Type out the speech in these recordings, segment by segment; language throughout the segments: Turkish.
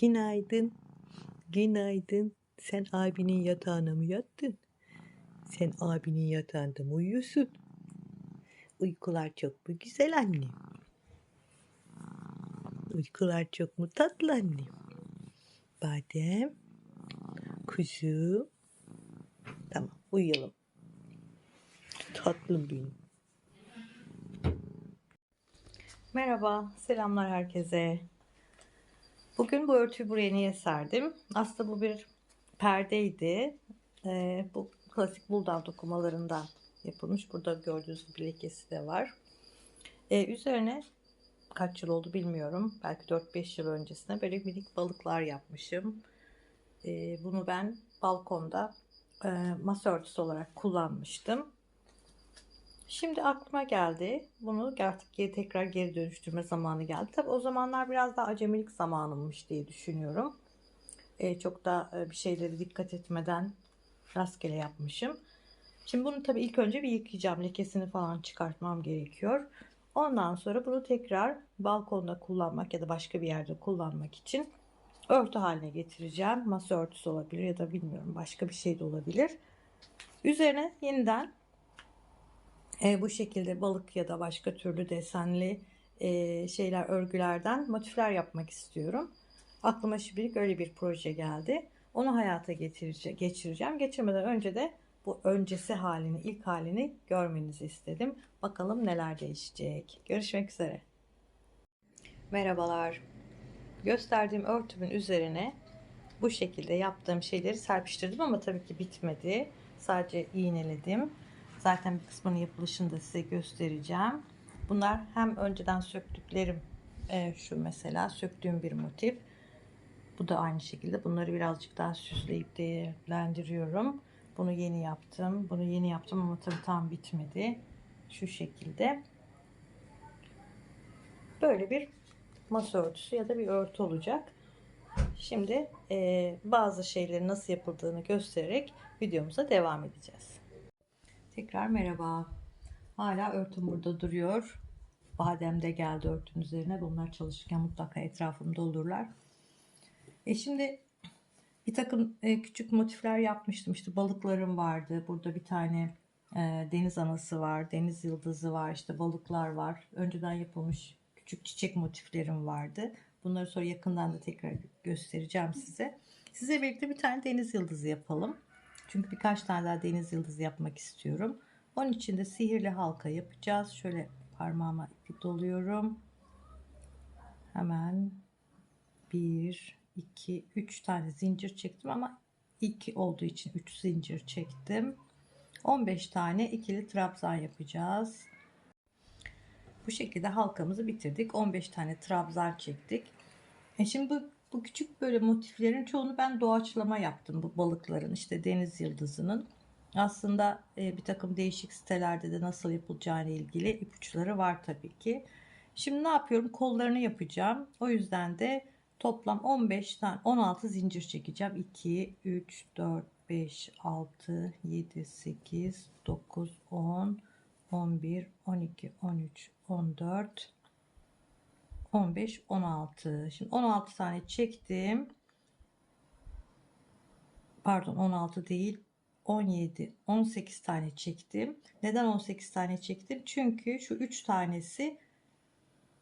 Günaydın. Günaydın. Sen abinin yatağına mı yattın? Sen abinin yatağında mı uyuyorsun? Uykular çok mu güzel annem? Uykular çok mu tatlı annem? Badem. Kuzum. Tamam uyuyalım. Tatlım benim. Merhaba, selamlar herkese. Bugün bu örtüyü buraya niye serdim? Aslında bu bir perdeydi. Ee, bu klasik buldan dokumalarından yapılmış. Burada gördüğünüz gibi lekesi de var. Ee, üzerine kaç yıl oldu bilmiyorum. Belki 4-5 yıl öncesine böyle minik balıklar yapmışım. Ee, bunu ben balkonda e, masa örtüsü olarak kullanmıştım. Şimdi aklıma geldi. Bunu artık geri, tekrar geri dönüştürme zamanı geldi. Tabi o zamanlar biraz daha acemilik zamanımmış diye düşünüyorum. Ee, çok da e, bir şeyleri dikkat etmeden rastgele yapmışım. Şimdi bunu tabi ilk önce bir yıkayacağım. Lekesini falan çıkartmam gerekiyor. Ondan sonra bunu tekrar balkonda kullanmak ya da başka bir yerde kullanmak için örtü haline getireceğim. Masa örtüsü olabilir ya da bilmiyorum başka bir şey de olabilir. Üzerine yeniden e, bu şekilde balık ya da başka türlü desenli e, şeyler örgülerden motifler yapmak istiyorum. Aklıma şimdilik öyle bir proje geldi. Onu hayata geçireceğim. Geçirmeden önce de bu öncesi halini, ilk halini görmenizi istedim. Bakalım neler değişecek. Görüşmek üzere. Merhabalar. Gösterdiğim örtümün üzerine bu şekilde yaptığım şeyleri serpiştirdim ama tabii ki bitmedi. Sadece iğneledim. Zaten bir kısmının yapılışını da size göstereceğim. Bunlar hem önceden söktüklerim e, şu mesela söktüğüm bir motif. Bu da aynı şekilde. Bunları birazcık daha süsleyip değerlendiriyorum. Bunu yeni yaptım. Bunu yeni yaptım ama tabii tam bitmedi. Şu şekilde. Böyle bir masa örtüsü ya da bir örtü olacak. Şimdi e, bazı şeyleri nasıl yapıldığını göstererek videomuza devam edeceğiz. Tekrar merhaba. Hala örtüm burada duruyor. Badem de geldi örtünün üzerine. Bunlar çalışırken mutlaka etrafımda olurlar. E şimdi bir takım e, küçük motifler yapmıştım. İşte balıklarım vardı. Burada bir tane e, deniz anası var. Deniz yıldızı var. İşte balıklar var. Önceden yapılmış küçük çiçek motiflerim vardı. Bunları sonra yakından da tekrar göstereceğim size. Size birlikte bir tane deniz yıldızı yapalım. Çünkü birkaç tane daha deniz yıldızı yapmak istiyorum. Onun için de sihirli halka yapacağız. Şöyle parmağıma ipi doluyorum. Hemen 1, 2, 3 tane zincir çektim ama 2 olduğu için 3 zincir çektim. 15 tane ikili trabzan yapacağız. Bu şekilde halkamızı bitirdik. 15 tane trabzan çektik. E şimdi bu bu küçük böyle motiflerin çoğunu ben doğaçlama yaptım. Bu balıkların işte deniz yıldızının. Aslında e, bir takım değişik sitelerde de nasıl yapılacağını ilgili ipuçları var tabii ki. Şimdi ne yapıyorum? Kollarını yapacağım. O yüzden de toplam 15 tane 16 zincir çekeceğim. 2, 3, 4, 5, 6, 7, 8, 9, 10, 11, 12, 13, 14, 15, 16. Şimdi 16 tane çektim. Pardon 16 değil. 17, 18 tane çektim. Neden 18 tane çektim? Çünkü şu 3 tanesi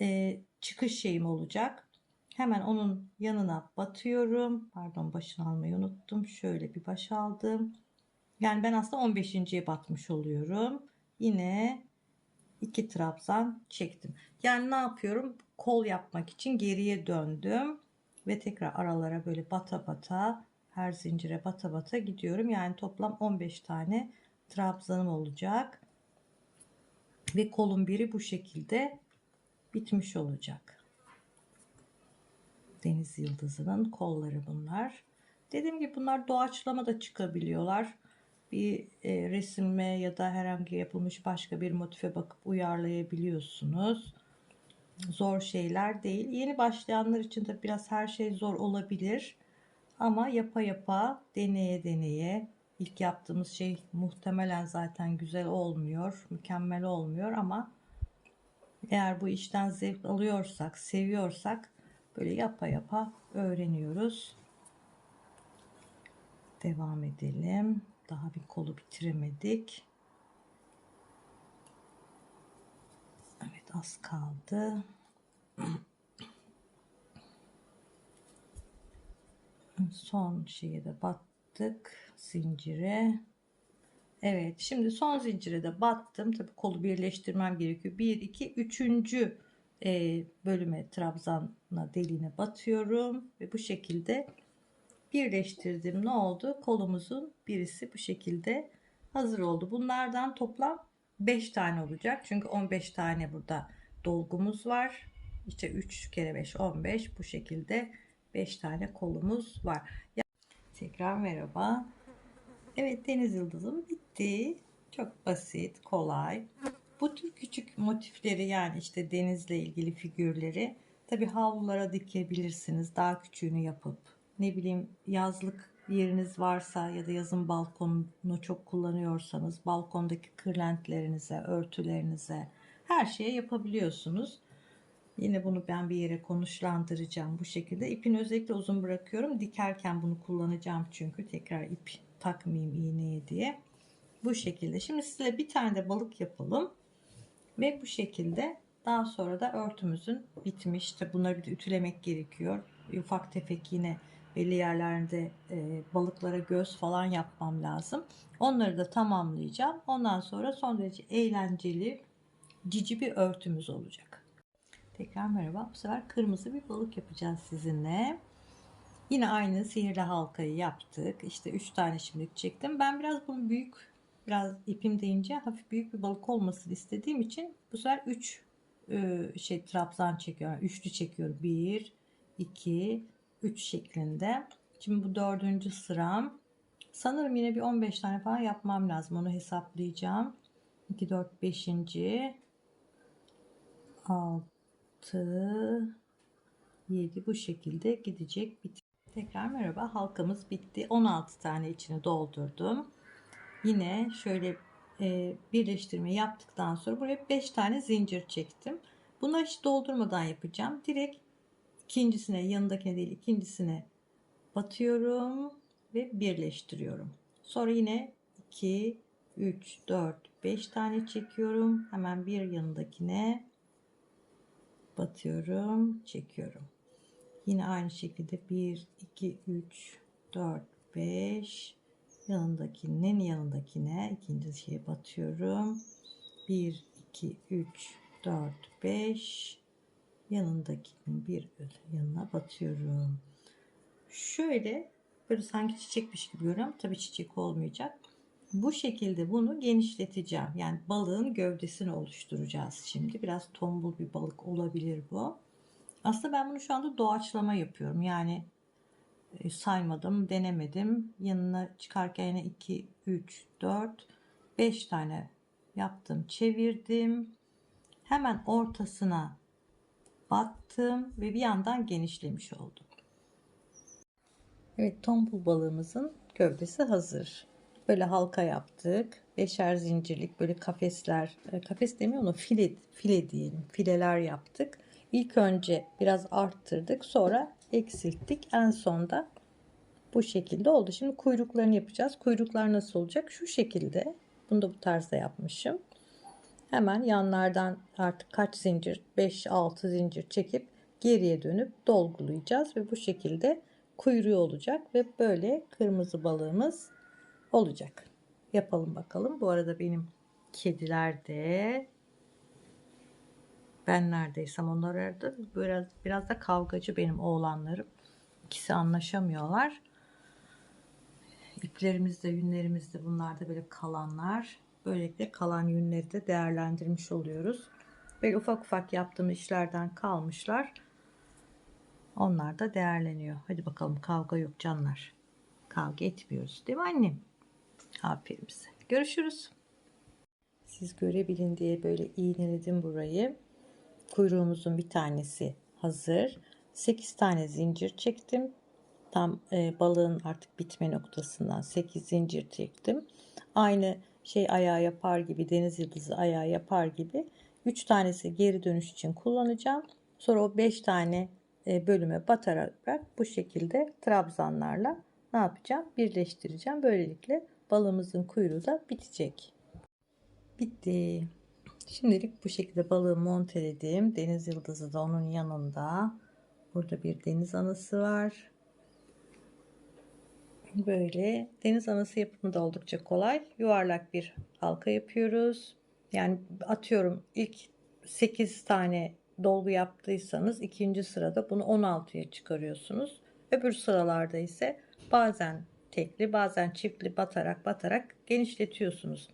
e, çıkış şeyim olacak. Hemen onun yanına batıyorum. Pardon başını almayı unuttum. Şöyle bir baş aldım. Yani ben aslında 15.ye batmış oluyorum. Yine 2 trabzan çektim. Yani ne yapıyorum? Kol yapmak için geriye döndüm ve tekrar aralara böyle bata bata her zincire bata bata gidiyorum. Yani toplam 15 tane trabzanım olacak. Ve kolun biri bu şekilde bitmiş olacak. Deniz yıldızının kolları bunlar. Dediğim gibi bunlar doğaçlama da çıkabiliyorlar bir e, resime ya da herhangi yapılmış başka bir motife bakıp uyarlayabiliyorsunuz. Zor şeyler değil. Yeni başlayanlar için de biraz her şey zor olabilir. Ama yapa yapa, deneye deneye ilk yaptığımız şey muhtemelen zaten güzel olmuyor, mükemmel olmuyor ama eğer bu işten zevk alıyorsak, seviyorsak Böyle yapa yapa öğreniyoruz. Devam edelim. Daha bir kolu bitiremedik. Evet az kaldı. Son şeye de battık zincire. Evet şimdi son zincire de battım. Tabii kolu birleştirmem gerekiyor. 1 2 3. E, bölüme trabzanla deliğine batıyorum ve bu şekilde birleştirdim. Ne oldu? Kolumuzun birisi bu şekilde hazır oldu. Bunlardan toplam 5 tane olacak. Çünkü 15 tane burada dolgumuz var. İşte 3 kere 5 15 bu şekilde 5 tane kolumuz var. Tekrar merhaba. Evet deniz yıldızım bitti. Çok basit, kolay. Bu tür küçük motifleri yani işte denizle ilgili figürleri tabi havlulara dikebilirsiniz. Daha küçüğünü yapıp ne bileyim yazlık yeriniz varsa ya da yazın balkonunu çok kullanıyorsanız balkondaki kırlentlerinize, örtülerinize her şeye yapabiliyorsunuz. Yine bunu ben bir yere konuşlandıracağım bu şekilde. İpini özellikle uzun bırakıyorum. Dikerken bunu kullanacağım çünkü tekrar ip takmayayım iğneye diye. Bu şekilde. Şimdi size bir tane de balık yapalım. Ve bu şekilde daha sonra da örtümüzün bitmiş. İşte bunları bir de ütülemek gerekiyor. Ufak tefek yine belli yerlerde e, balıklara göz falan yapmam lazım. Onları da tamamlayacağım. Ondan sonra son derece eğlenceli cici bir örtümüz olacak. Tekrar merhaba. Bu sefer kırmızı bir balık yapacağız sizinle. Yine aynı sihirli halkayı yaptık. İşte 3 tane şimdilik çektim. Ben biraz bunu büyük, biraz ipim deyince hafif büyük bir balık olmasını istediğim için bu sefer 3 şey trabzan çekiyorum. Üçlü çekiyorum. 1, 2, 3 şeklinde. Şimdi bu dördüncü sıram. Sanırım yine bir 15 tane falan yapmam lazım. Onu hesaplayacağım. 2, 4, 5. 6, 7 bu şekilde gidecek. Bit Tekrar merhaba. Halkamız bitti. 16 tane içini doldurdum. Yine şöyle e, birleştirme yaptıktan sonra buraya 5 tane zincir çektim. Bunları hiç doldurmadan yapacağım. Direkt ikincisine yanındakine değil ikincisine batıyorum ve birleştiriyorum. Sonra yine 2, 3, 4, 5 tane çekiyorum. Hemen bir yanındakine batıyorum, çekiyorum. Yine aynı şekilde 1, 2, 3, 4, 5 yanındakinin yanındakine ikinci şeye batıyorum. 1, 2, 3, 4, 5 yanındakinin bir yanına batıyorum. Şöyle böyle sanki çiçekmiş gibi görüyorum. Tabii çiçek olmayacak. Bu şekilde bunu genişleteceğim. Yani balığın gövdesini oluşturacağız şimdi. Biraz tombul bir balık olabilir bu. Aslında ben bunu şu anda doğaçlama yapıyorum. Yani e, saymadım, denemedim. Yanına çıkarken yine 2, 3, 4, 5 tane yaptım, çevirdim. Hemen ortasına battım ve bir yandan genişlemiş oldum. Evet, tombul balığımızın gövdesi hazır. Böyle halka yaptık. Beşer zincirlik böyle kafesler, e, kafes demiyor onu file, file diyelim. Fileler yaptık. İlk önce biraz arttırdık. Sonra eksilttik. En sonda bu şekilde oldu. Şimdi kuyruklarını yapacağız. Kuyruklar nasıl olacak? Şu şekilde. Bunu da bu tarzda yapmışım. Hemen yanlardan artık kaç zincir? 5-6 zincir çekip geriye dönüp dolgulayacağız ve bu şekilde kuyruğu olacak ve böyle kırmızı balığımız olacak. Yapalım bakalım. Bu arada benim kediler de ben neredeysem onlar orada. Biraz, biraz da kavgacı benim oğlanlarım. İkisi anlaşamıyorlar. İplerimizde, yünlerimizde bunlar da böyle kalanlar. Böylelikle kalan yünleri de değerlendirmiş oluyoruz. Böyle ufak ufak yaptığım işlerden kalmışlar. Onlar da değerleniyor. Hadi bakalım kavga yok canlar. Kavga etmiyoruz değil mi annem? Aferin size. Görüşürüz. Siz görebilin diye böyle iğneledim burayı. Kuyruğumuzun bir tanesi hazır. 8 tane zincir çektim. Tam e, balığın artık bitme noktasından 8 zincir çektim. Aynı şey ayağı yapar gibi deniz yıldızı ayağı yapar gibi 3 tanesi geri dönüş için kullanacağım. Sonra o 5 tane e, bölüme batarak bu şekilde trabzanlarla ne yapacağım? Birleştireceğim. Böylelikle balığımızın kuyruğu da bitecek. Bitti. Şimdilik bu şekilde balığı monteledim. Deniz yıldızı da onun yanında. Burada bir deniz anası var. Böyle deniz anası yapımı da oldukça kolay. Yuvarlak bir halka yapıyoruz. Yani atıyorum ilk 8 tane dolgu yaptıysanız ikinci sırada bunu 16'ya çıkarıyorsunuz. Öbür sıralarda ise bazen tekli bazen çiftli batarak batarak genişletiyorsunuz.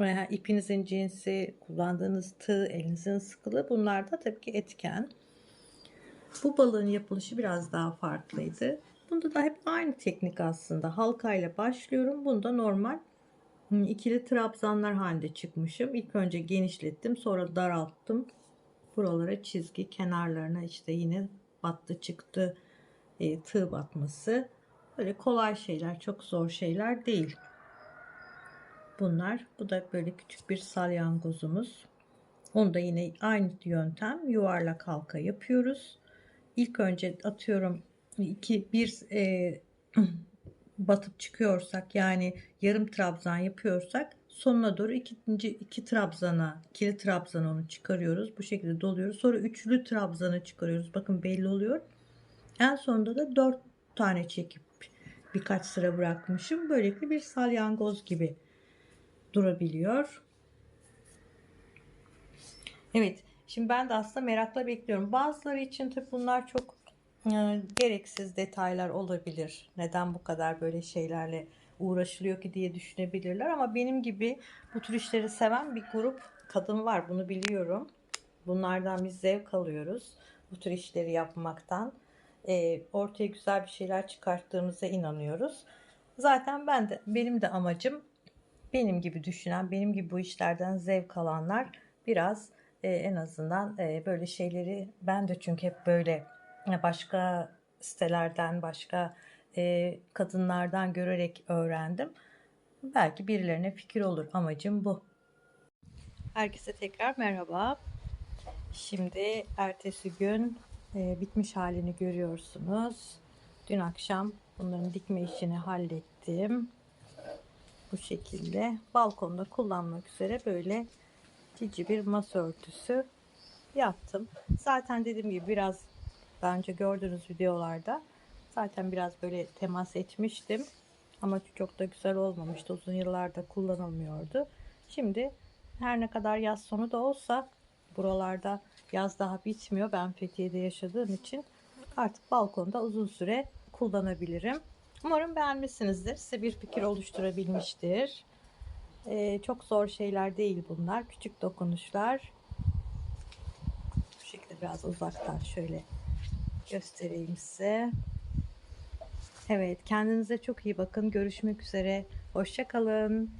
Veya ipinizin cinsi, kullandığınız tığ, elinizin sıkılığı bunlar da tabii ki etken. Bu balığın yapılışı biraz daha farklıydı. Bunda da hep aynı teknik aslında. Halkayla başlıyorum. Bunda normal ikili trabzanlar halinde çıkmışım. İlk önce genişlettim, sonra daralttım. Buralara çizgi, kenarlarına işte yine battı çıktı e, tığ batması. Böyle kolay şeyler, çok zor şeyler değil. Bunlar. Bu da böyle küçük bir salyangozumuz. Onu da yine aynı yöntem yuvarlak halka yapıyoruz. İlk önce atıyorum iki bir e, batıp çıkıyorsak yani yarım trabzan yapıyorsak sonuna doğru ikinci iki trabzana ikili trabzana onu çıkarıyoruz. Bu şekilde doluyoruz. Sonra üçlü trabzana çıkarıyoruz. Bakın belli oluyor. En sonunda da dört tane çekip birkaç sıra bırakmışım. Böylelikle bir salyangoz gibi durabiliyor. Evet. Şimdi ben de aslında merakla bekliyorum. Bazıları için tabii bunlar çok gereksiz detaylar olabilir. Neden bu kadar böyle şeylerle uğraşılıyor ki diye düşünebilirler. Ama benim gibi bu tür işleri seven bir grup kadın var. Bunu biliyorum. Bunlardan biz zevk alıyoruz. Bu tür işleri yapmaktan. E, ortaya güzel bir şeyler çıkarttığımıza inanıyoruz. Zaten ben de benim de amacım benim gibi düşünen, benim gibi bu işlerden zevk alanlar biraz e, en azından e, böyle şeyleri ben de çünkü hep böyle başka sitelerden, başka e, kadınlardan görerek öğrendim. Belki birilerine fikir olur. Amacım bu. Herkese tekrar merhaba. Şimdi ertesi gün e, bitmiş halini görüyorsunuz. Dün akşam bunların dikme işini hallettim. Bu şekilde balkonda kullanmak üzere böyle cici bir masa örtüsü yaptım. Zaten dediğim gibi biraz daha önce gördüğünüz videolarda zaten biraz böyle temas etmiştim. Ama çok da güzel olmamıştı. Uzun yıllarda kullanılmıyordu. Şimdi her ne kadar yaz sonu da olsa buralarda yaz daha bitmiyor. Ben Fethiye'de yaşadığım için artık balkonda uzun süre kullanabilirim. Umarım beğenmişsinizdir. Size bir fikir oluşturabilmiştir. Ee, çok zor şeyler değil bunlar. Küçük dokunuşlar. Şekilde biraz uzaktan şöyle göstereyim size. Evet kendinize çok iyi bakın. Görüşmek üzere. Hoşçakalın.